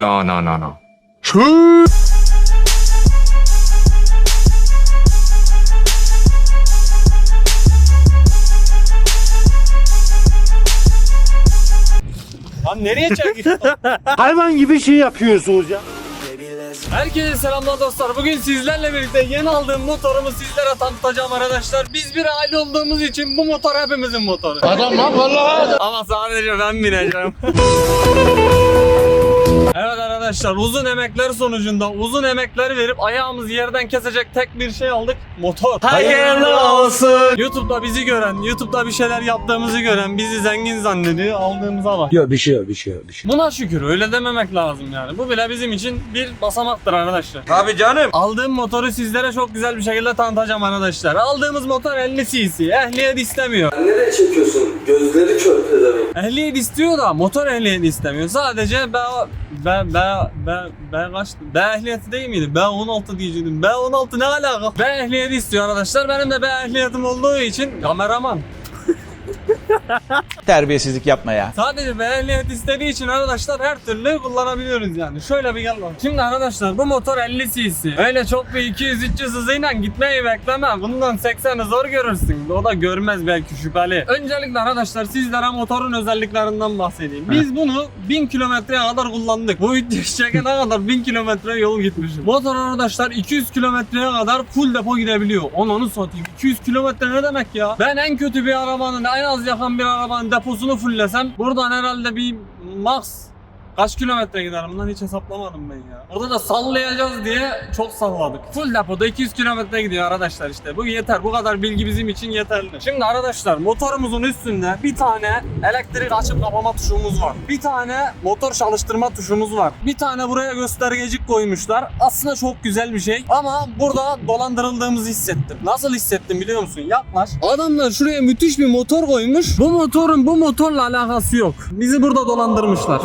No, no, no, no. Lan nereye çekiyorsun? Hayvan gibi şey yapıyorsunuz ya. Herkese selamlar dostlar. Bugün sizlerle birlikte yeni aldığım motorumu sizlere tanıtacağım arkadaşlar. Biz bir aile olduğumuz için bu motor hepimizin motoru. Adam lan vallahi. Ama sadece ben bineceğim. Evet arkadaşlar uzun emekler sonucunda uzun emekler verip ayağımızı yerden kesecek tek bir şey aldık. Motor. Hayırlı olsun. YouTube'da bizi gören, YouTube'da bir şeyler yaptığımızı gören, bizi zengin zannediyor. Aldığımıza bak. Yok bir şey yok bir şey yok bir şey. Buna şükür öyle dememek lazım yani. Bu bile bizim için bir basamaktır arkadaşlar. Tabii canım. Aldığım motoru sizlere çok güzel bir şekilde tanıtacağım arkadaşlar. Aldığımız motor 50 cc. Ehliyet istemiyor. Nereye çekiyorsun? Gözleri kör pezevenk. Ehliyet istiyor da motor ehliyet istemiyor. Sadece B B B B B kaçtı? B ehliyeti değil miydi? B 16 diyecektim. B 16 ne alaka? B ehliyeti istiyor arkadaşlar. Benim de B ehliyetim olduğu için kameraman. Terbiyesizlik yapma ya. Sadece ehliyet istediği için arkadaşlar her türlü kullanabiliyoruz yani. Şöyle bir gel bak. Şimdi arkadaşlar bu motor 50 cc. Öyle çok bir 200-300 hızıyla gitmeyi bekleme. Bundan 80'i zor görürsün. O da görmez belki şüpheli. Öncelikle arkadaşlar sizlere motorun özelliklerinden bahsedeyim. Biz bunu 1000 kilometreye kadar kullandık. Bu videoyu çekene kadar 1000 kilometre yol gitmişim. Motor arkadaşlar 200 kilometreye kadar full depo gidebiliyor. Onu satayım. 200 kilometre ne demek ya? Ben en kötü bir arabanın en az yakan bir arabanın deposunu fullesem buradan herhalde bir max Kaç kilometre giderim lan hiç hesaplamadım ben ya. Orada da sallayacağız diye çok salladık. Full depoda 200 kilometre gidiyor arkadaşlar işte. Bu yeter. Bu kadar bilgi bizim için yeterli. Şimdi arkadaşlar motorumuzun üstünde bir tane elektrik açıp kapama tuşumuz var. Bir tane motor çalıştırma tuşumuz var. Bir tane buraya göstergecik koymuşlar. Aslında çok güzel bir şey. Ama burada dolandırıldığımızı hissettim. Nasıl hissettim biliyor musun? Yaklaş. Adamlar şuraya müthiş bir motor koymuş. Bu motorun bu motorla alakası yok. Bizi burada dolandırmışlar.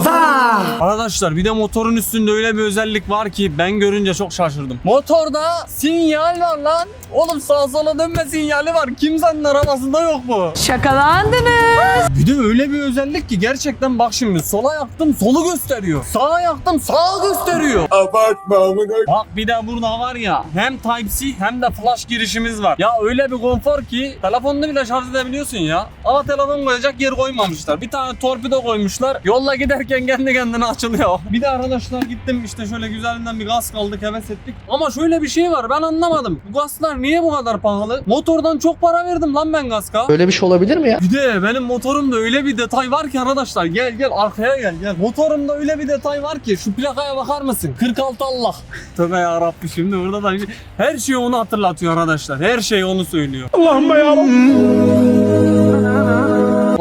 Arkadaşlar bir de motorun üstünde öyle bir özellik var ki ben görünce çok şaşırdım. Motorda sinyal var lan. Oğlum sağa sola dönme sinyali var. Kimsenin arabasında yok bu. Şakalandınız. Bir de öyle bir özellik ki gerçekten bak şimdi sola yaktım solu gösteriyor. Sağa yaktım sağa gösteriyor. Abartma Bak bir de burada var ya hem Type-C hem de flash girişimiz var. Ya öyle bir konfor ki telefonunu bile şarj edebiliyorsun ya. Ama telefon koyacak yer koymamışlar. Bir tane torpido koymuşlar. Yolla giderken kendi kendine açılıyor. Bir de arkadaşlar gittim işte şöyle güzelinden bir gaz kaldık heves ettik. Ama şöyle bir şey var ben anlamadım. Bu gazlar niye bu kadar pahalı? Motordan çok para verdim lan ben gaska. Böyle bir şey olabilir mi ya? Bir de benim motorumda öyle bir detay var ki arkadaşlar gel gel arkaya gel gel. Motorumda öyle bir detay var ki şu plakaya bakar mısın? 46 Allah. Tövbe yarabbi şimdi burada da bir- her şey onu hatırlatıyor arkadaşlar. Her şey onu söylüyor. Allah'ım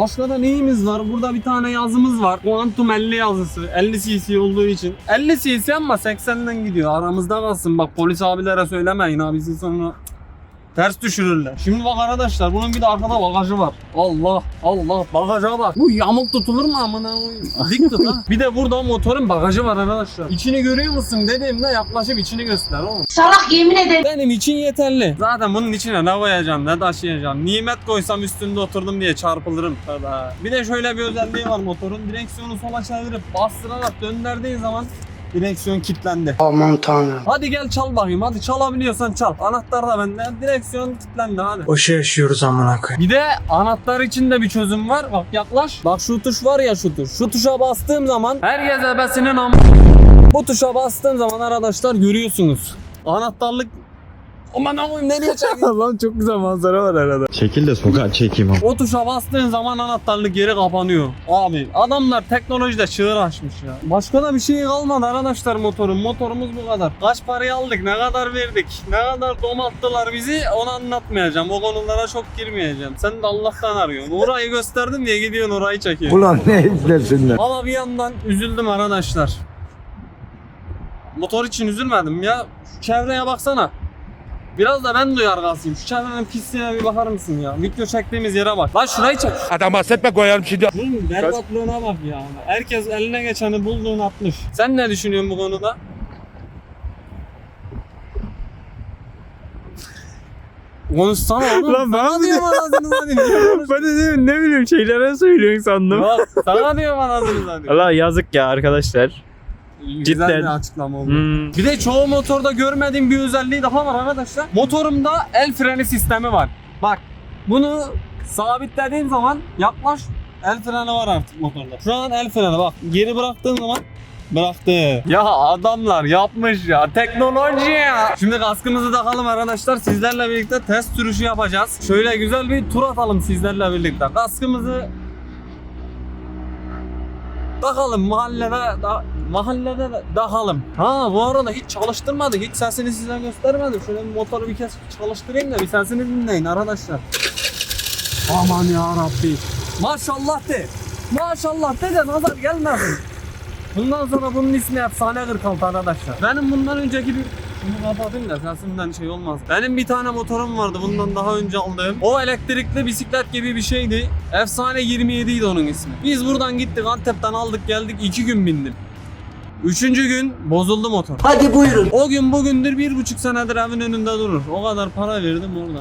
Başka da neyimiz var? Burada bir tane yazımız var. Quantum 50 yazısı. 50 cc olduğu için. 50 cc ama 80'den gidiyor. Aramızda kalsın. Bak polis abilere söylemeyin abi. Bizi sonra Ters düşürürler. Şimdi bak arkadaşlar bunun bir de arkada bagajı var. Allah Allah bagaja bak. Bu yamuk tutulur mu amına koyayım? Dik tut ha. Bir de burada motorun bagajı var arkadaşlar. İçini görüyor musun dediğimde yaklaşıp içini göster oğlum. Salak yemin ederim. Benim için yeterli. Zaten bunun içine ne koyacağım ne taşıyacağım. Nimet koysam üstünde oturdum diye çarpılırım. Tada. Bir de şöyle bir özelliği var motorun. Direksiyonu sola çevirip bastırarak döndürdüğün zaman direksiyon kilitlendi. Aman tanrım. Hadi gel çal bakayım. Hadi çalabiliyorsan çal. Anahtar da bende. Direksiyon kilitlendi hadi. Boşa yaşıyoruz amına koyayım. Bir de anahtar için de bir çözüm var. Bak yaklaş. Bak şu tuş var ya şu tuş. Şu tuşa bastığım zaman herkes ebesinin am... Bu tuşa bastığım zaman arkadaşlar görüyorsunuz. Anahtarlık Aman aman nereye çekiyorsun? Lan çok güzel manzara var arada. Çekil de sokağa çekeyim. O tuşa bastığın zaman anahtarlık geri kapanıyor. Abi adamlar teknolojide çığır açmış ya. Başka da bir şey kalmadı arkadaşlar motorun. Motorumuz bu kadar. Kaç parayı aldık, ne kadar verdik, ne kadar domattılar bizi onu anlatmayacağım. O konulara çok girmeyeceğim. Sen de Allah'tan arıyorsun. Orayı gösterdim diye gidiyorsun orayı çekiyorsun. Ulan ne izlesinler. Ama bir yandan üzüldüm arkadaşlar. Motor için üzülmedim ya. Şu çevreye baksana. Biraz da ben duyar kalsayım. Şu çevrenin pisliğine bir bakar mısın ya? Video çektiğimiz yere bak. Lan şurayı çek. Adam bahsetme koyarım şimdi. Bunun berbatlığına bak ya. Herkes eline geçeni bulduğunu atmış. Sen ne düşünüyorsun bu konuda? Konuşsana oğlum. Lan ben sana mi diyorum anasını satayım. Ben de dedim, ne bileyim şeylere söylüyorsun sandım. Bak sana diyorum anasını satayım. Allah yazık ya arkadaşlar. Güzel Cidden. bir açıklama oldu. Hmm. Bir de çoğu motorda görmediğim bir özelliği daha var arkadaşlar. Motorumda el freni sistemi var. Bak bunu sabitlediğim zaman yaklaş el freni var artık motorda. Şu an el freni bak geri bıraktığın zaman bıraktı. Ya adamlar yapmış ya teknoloji ya. Şimdi kaskımızı takalım arkadaşlar sizlerle birlikte test sürüşü yapacağız. Şöyle güzel bir tur atalım sizlerle birlikte. Kaskımızı Takalım mahallede da, mahallede de takalım. Ha bu arada hiç çalıştırmadı. Hiç sesini size göstermedim. Şöyle bir motoru bir kez çalıştırayım da bir sesini dinleyin arkadaşlar. Aman ya Rabbi. Maşallah de. Maşallah de de nazar gelmesin. Bundan sonra bunun ismi efsane 46 arkadaşlar. Benim bundan önceki bir bunu kapatayım da sesimden şey olmaz. Benim bir tane motorum vardı bundan daha önce aldığım. O elektrikli bisiklet gibi bir şeydi. Efsane 27 idi onun ismi. Biz buradan gittik Antep'ten aldık geldik 2 gün bindim. Üçüncü gün bozuldu motor. Hadi buyurun. O gün bugündür bir buçuk senedir evin önünde durur. O kadar para verdim orada.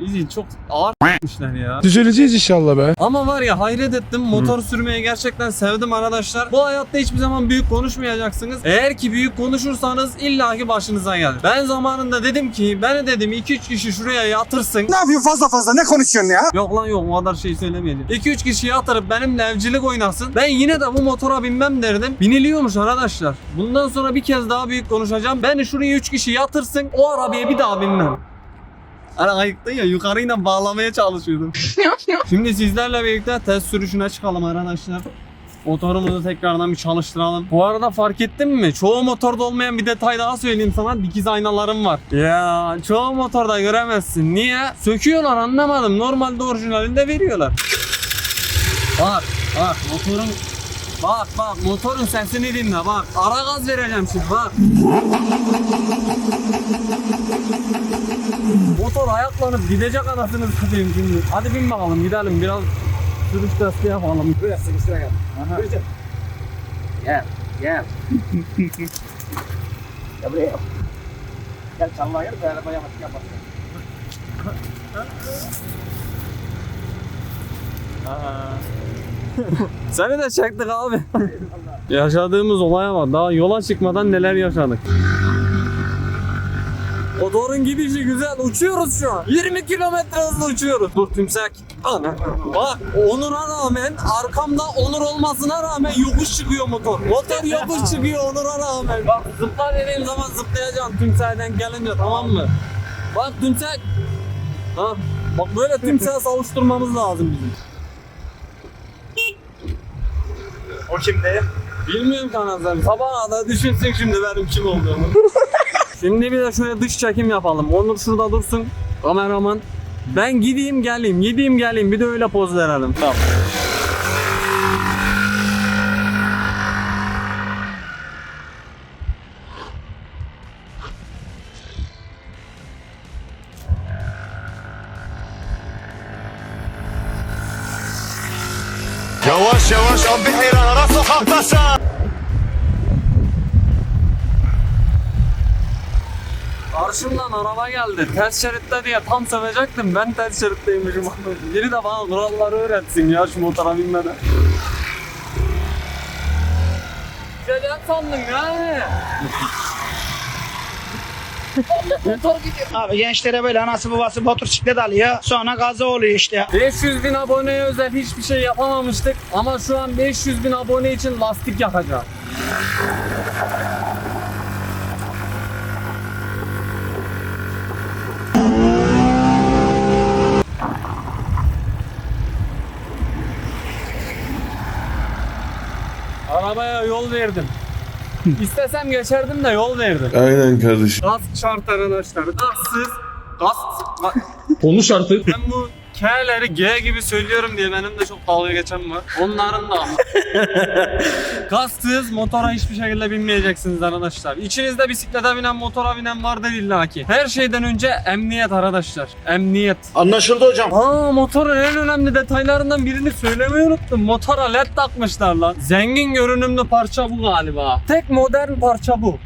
Bizi çok ağır etmişler ya. Düzeleceğiz inşallah be. Ama var ya hayret ettim motor sürmeyi gerçekten sevdim arkadaşlar. Bu hayatta hiçbir zaman büyük konuşmayacaksınız. Eğer ki büyük konuşursanız illaki başınıza gelir. Ben zamanında dedim ki beni dedim 2-3 kişi şuraya yatırsın. Ne yapıyorsun fazla fazla ne konuşuyorsun ya? Yok lan yok o kadar şey söylemeyelim. 2-3 kişi yatırıp benimle evcilik oynasın. Ben yine de bu motora binmem derdim. Biniliyormuş arkadaşlar. Bundan sonra bir kez daha büyük konuşacağım. Beni şuraya 3 kişi yatırsın. O arabaya bir daha binmem. Hani ayıktın ya yukarıyla bağlamaya çalışıyordum. Şimdi sizlerle birlikte test sürüşüne çıkalım arkadaşlar. Motorumuzu tekrardan bir çalıştıralım. Bu arada fark ettin mi? Çoğu motorda olmayan bir detay daha söyleyeyim sana. Dikiz aynalarım var. Ya çoğu motorda göremezsin. Niye? Söküyorlar anlamadım. Normalde orijinalinde veriyorlar. Bak bak motorun Bak bak motorun sesini dinle bak. Ara gaz vereceğim şimdi bak. Motor ayaklanıp gidecek anasını satayım şimdi. Hadi bin bakalım gidelim biraz sürüş testi yapalım. Buraya sıkıştıra gel. Gel gel. Gel buraya. Gel çalmaya gel. Arabaya bak yapalım. Seni de çektik abi. Yaşadığımız olaya bak. Daha yola çıkmadan neler yaşadık. Motorun gidişi güzel. Uçuyoruz şu an. 20 kilometre hızla uçuyoruz. Dur tümsek. Ana. Bak Onur'a rağmen arkamda Onur olmasına rağmen yokuş çıkıyor motor. Motor yokuş çıkıyor Onur'a rağmen. Bak zıpla dediğim zaman zıplayacaksın tümsekten gelince tamam mı? Bak tümsek. Ha. Bak böyle tümseğe savuşturmamız lazım bizim. O kimde? Bilmiyorum kanallar. Sabaha da düşünsün şimdi benim kim olduğumu. şimdi bir de şöyle dış çekim yapalım. Onur şurada dursun. Kameraman. Ben gideyim geleyim, gideyim geleyim. Bir de öyle poz verelim. Tamam. Yavaş yavaş abi hayran ara sokaktasın. Karşımdan araba geldi. Ters şeritte diye tam sövecektim. Ben ters şeritteymişim. Biri de bana kuralları öğretsin ya şu motora binmeden. Gelen sandım yani. Abi gençlere böyle anası babası motosiklet alıyor. Sonra gaza oluyor işte. 500 bin aboneye özel hiçbir şey yapamamıştık ama şu an 500 bin abone için lastik yakacağım. Arabaya yol verdim. İstesem geçerdim de yol verdim. Aynen kardeşim. Kask şart arkadaşlar. Kasksız. Kask. Konuş artık. Ben bu K'leri G gibi söylüyorum diye benim de çok dalga geçen var. Onların da ama. Kasksız motora hiçbir şekilde binmeyeceksiniz arkadaşlar. İçinizde bisiklete binen motora binen vardır illaki. Her şeyden önce emniyet arkadaşlar. Emniyet. Anlaşıldı hocam. Aa motorun en önemli detaylarından birini söylemeyi unuttum. Motora led takmışlar lan. Zengin görünümlü parça bu galiba. Tek modern parça bu.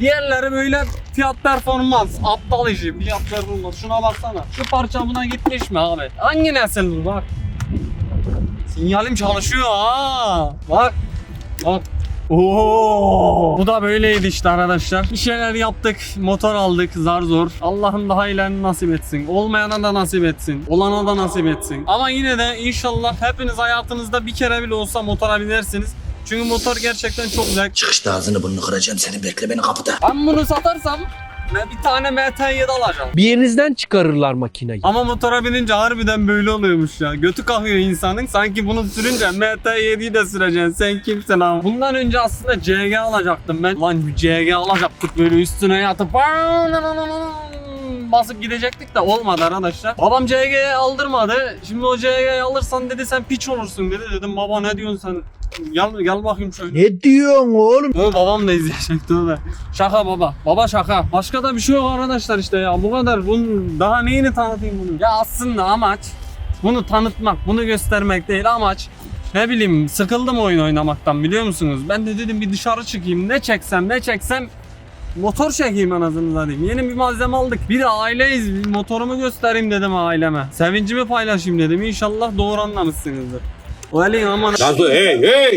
Diğerleri böyle fiyat performans, aptal işi, fiyat performans. Şuna baksana. Şu parça buna gitmiş mi abi? Hangi nesil bu bak. Sinyalim çalışıyor ha. Bak. Bak. Oo. Bu da böyleydi işte arkadaşlar. Bir şeyler yaptık, motor aldık zar zor. Allah'ım daha iyilerini nasip etsin. Olmayana da nasip etsin. Olana da nasip etsin. Ama yine de inşallah hepiniz hayatınızda bir kere bile olsa motora binersiniz. Çünkü motor gerçekten çok güzel. Çıkışta ağzını burnunu kıracağım seni bekle beni kapıda. Ben bunu satarsam ben bir tane MT7 alacağım. Bir yerinizden çıkarırlar makineyi. Ama motora binince harbiden böyle oluyormuş ya. Götü kalkıyor insanın. Sanki bunu sürünce MT7'yi de süreceksin. Sen kimsin abi? Bundan önce aslında CG alacaktım ben. Lan CG alacaktık böyle üstüne yatıp basıp gidecektik de olmadı arkadaşlar. Babam CG'ye aldırmadı. Şimdi o CG'yi alırsan dedi sen piç olursun dedi. Dedim baba ne diyorsun sen? Gel, gel bakayım şöyle. Ne diyorsun oğlum? Öyle babam da izleyecek tövbe. Şaka baba. Baba şaka. Başka da bir şey yok arkadaşlar işte ya. Bu kadar. Bunun daha neyini tanıtayım bunu? Ya aslında amaç bunu tanıtmak, bunu göstermek değil amaç. Ne bileyim sıkıldım oyun oynamaktan biliyor musunuz? Ben de dedim bir dışarı çıkayım. Ne çeksem ne çeksem motor çekeyim anasını satayım. Yeni bir malzeme aldık. Bir de aileyiz. Bir motorumu göstereyim dedim aileme. Sevincimi paylaşayım dedim. İnşallah doğru anlamışsınızdır. Öyle aman.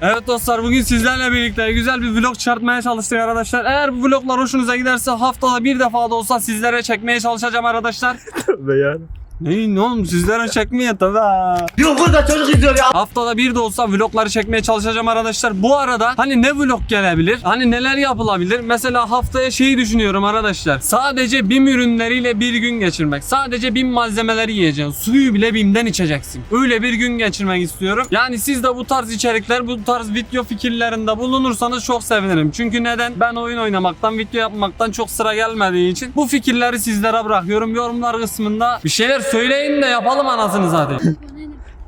Evet dostlar bugün sizlerle birlikte güzel bir vlog çıkartmaya çalıştık arkadaşlar. Eğer bu vloglar hoşunuza giderse haftada bir defa da olsa sizlere çekmeye çalışacağım arkadaşlar. Be yani. Ne ne oğlum sizlere çekmeye tabi ha. Yok burada çocuk izliyor ya. Haftada bir de olsa vlogları çekmeye çalışacağım arkadaşlar. Bu arada hani ne vlog gelebilir? Hani neler yapılabilir? Mesela haftaya şeyi düşünüyorum arkadaşlar. Sadece BİM ürünleriyle bir gün geçirmek. Sadece BİM malzemeleri yiyeceksin. Suyu bile BİM'den içeceksin. Öyle bir gün geçirmek istiyorum. Yani siz de bu tarz içerikler, bu tarz video fikirlerinde bulunursanız çok sevinirim. Çünkü neden? Ben oyun oynamaktan, video yapmaktan çok sıra gelmediği için bu fikirleri sizlere bırakıyorum. Yorumlar kısmında bir şeyler söyleyin de yapalım anasını zaten.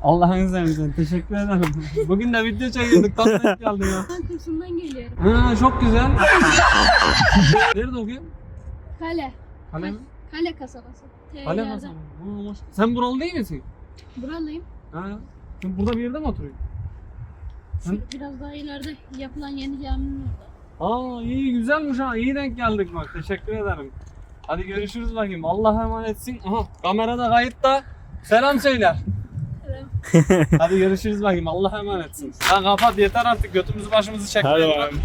Allah'ın seversen teşekkür ederim. Bugün de video çekiyorduk. Tam denk geldi ya. Ben kursundan geliyorum. Ha, çok güzel. Nerede okuyorsun? Kale. Kale mi? Kale kasabası. Kale. Ha, hoş- Sen buralı değil misin? Buralıyım. Ha. Sen burada bir yerde mi oturuyorsun? Şu biraz daha ileride yapılan yeni caminin orada. Aa iyi güzelmiş ha. İyi denk geldik bak. Teşekkür ederim. Hadi görüşürüz bakayım. Allah'a emanetsin. Aha kamerada kayıtta. Selam. Selam. Hadi görüşürüz bakayım. Allah'a emanetsin. Ha kapat yeter artık götümüzü başımızı çekmeyin. Hadi bakalım.